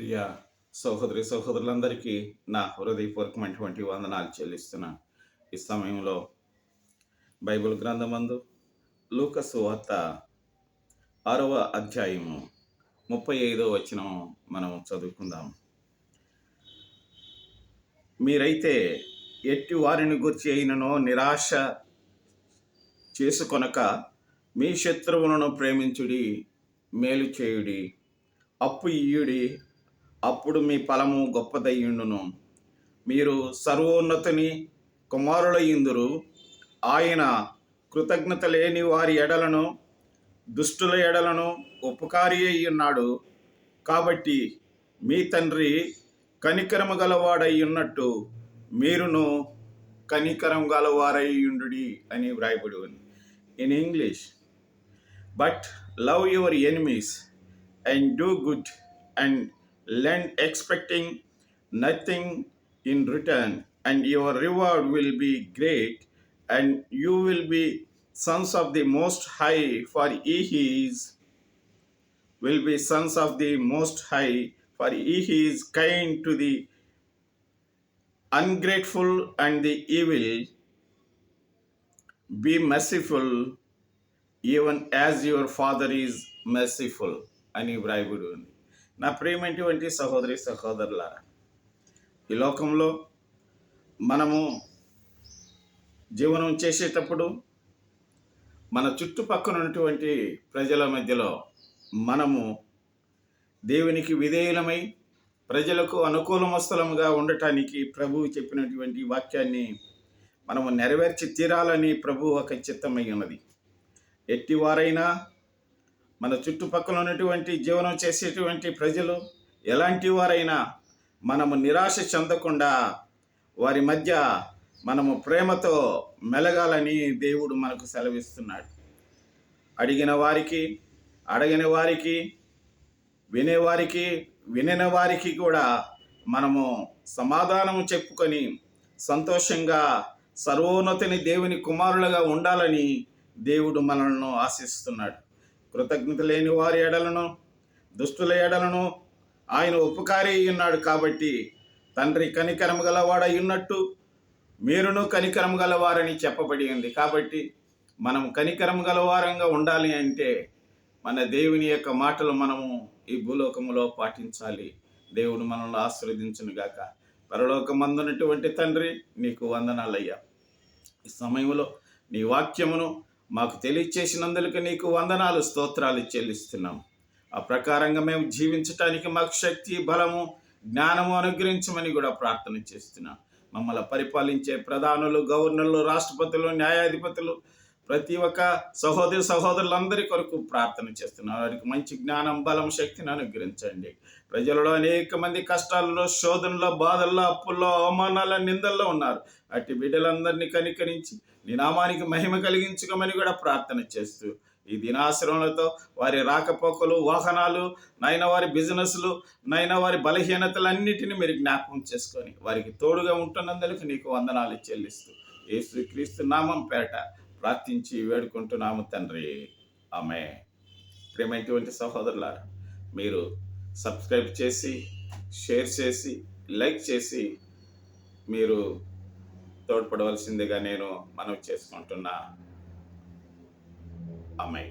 ప్రియ సహోదరి సహోదరులందరికీ నా హృదయపూర్వకమైనటువంటి వందనాలు చెల్లిస్తున్నాను. ఈ సమయంలో బైబిల్ గ్రంథమందు లూకసు వార్త ఆరవ అధ్యాయము ముప్పై ఐదో వచనం మనం చదువుకుందాం. మీరైతే ఎట్టి వారిని గుర్చి అయిననో నిరాశ చేసుకొనక మీ శత్రువులను ప్రేమించుడి మేలు చేయుడి అప్పు ఇయ్యుడి అప్పుడు మీ ఫలము గొప్పదయ్యుండును. మీరు సర్వోన్నతుని ఇందురు ఆయన కృతజ్ఞత లేని వారి ఎడలను దుష్టుల ఎడలను ఉపకారి అయ్యున్నాడు. ఉన్నాడు కాబట్టి మీ తండ్రి కనికరము గలవాడై ఉన్నట్టు మీరును కనికరం గలవారయ్యుండు అని వ్రాయబడి ఉంది. In English but love your enemies and do good and lend expecting nothing in return and your reward will be great and you will be sons of the most high for he is will be sons of the most high for he is kind to the ungrateful and the evil be merciful even as your father is merciful అని వ్రాయబడి ఉంది నా ప్రియమైనటువంటి సహోదరి సహోదరులారా ఈ లోకంలో మనము జీవనం చేసేటప్పుడు మన చుట్టుపక్కల ఉన్నటువంటి ప్రజల మధ్యలో మనము దేవునికి విధేయులమై ప్రజలకు అనుకూలమస్తలముగా ఉండటానికి ప్రభువు చెప్పినటువంటి వాక్యాన్ని మనము నెరవేర్చి తీరాలని ప్రభు ఒక చిత్తమై ఉన్నది. ఎట్టివారైనా మన చుట్టుపక్కల ఉన్నటువంటి జీవనం చేసేటువంటి ప్రజలు ఎలాంటి వారైనా మనము నిరాశ చెందకుండా వారి మధ్య మనము ప్రేమతో మెలగాలని దేవుడు మనకు సెలవిస్తున్నాడు. అడిగిన వారికి అడగిన వారికి వినేవారికి వినిన వారికి కూడా మనము సమాధానము చెప్పుకొని సంతోషంగా సర్వోన్నతిని దేవుని కుమారులుగా ఉండాలని దేవుడు మనల్ని ఆశిస్తున్నాడు. కృతజ్ఞత లేని వారి ఎడలను దుష్టుల ఎడలను ఆయన ఉపకారి ఉన్నాడు కాబట్టి తండ్రి కనికరం గలవాడై ఉన్నట్టు మీరును కనికరం గలవారని చెప్పబడి ఉంది. కాబట్టి మనం కనికరం గలవారంగా ఉండాలి అంటే మన దేవుని యొక్క మాటలు మనము ఈ భూలోకములో పాటించాలి. దేవుడు మనల్ని ఆశీర్వదించును గాక. పరలోకమందున్నటువంటి తండ్రి నీకు వందనాలయ్యా. ఈ సమయంలో నీ వాక్యమును మాకు తెలియచేసినందుకు నీకు వందనాలు స్తోత్రాలు చెల్లిస్తున్నాం. ఆ ప్రకారంగా మేము జీవించటానికి మాకు శక్తి బలము జ్ఞానము అనుగ్రహించమని కూడా ప్రార్థన చేస్తున్నాం. మమ్మల్ని పరిపాలించే ప్రధానులు గవర్నర్లు రాష్ట్రపతులు న్యాయాధిపతులు ప్రతి ఒక్క సహోదరి సహోదరులందరి కొరకు ప్రార్థన చేస్తున్నాను. వారికి మంచి జ్ఞానం బలం శక్తిని అనుగ్రహించండి. ప్రజలలో అనేక మంది కష్టాల్లో శోధనలో బాధల్లో అప్పుల్లో అవమానాల నిందల్లో ఉన్నారు. అట్టి బిడ్డలందరినీ కనికరించి నీ నామానికి మహిమ కలిగించుకోమని కూడా ప్రార్థన చేస్తూ ఈ దినాశ్రమలతో వారి రాకపోకలు వాహనాలు నైనా వారి బిజినెస్లు నైనా వారి బలహీనతలన్నిటిని మీరు జ్ఞాపకం చేసుకొని వారికి తోడుగా ఉంటున్నందుకు నీకు వందనాలు చెల్లిస్తూ ఏసు క్రీస్తు నామం పేట ప్రార్థించి వేడుకుంటున్నాము తండ్రి. ఆమె ప్రేమైనటువంటి సహోదరులారా మీరు సబ్స్క్రైబ్ చేసి షేర్ చేసి లైక్ చేసి మీరు తోడ్పడవలసిందిగా నేను మనవి చేసుకుంటున్నా. అమ్మాయి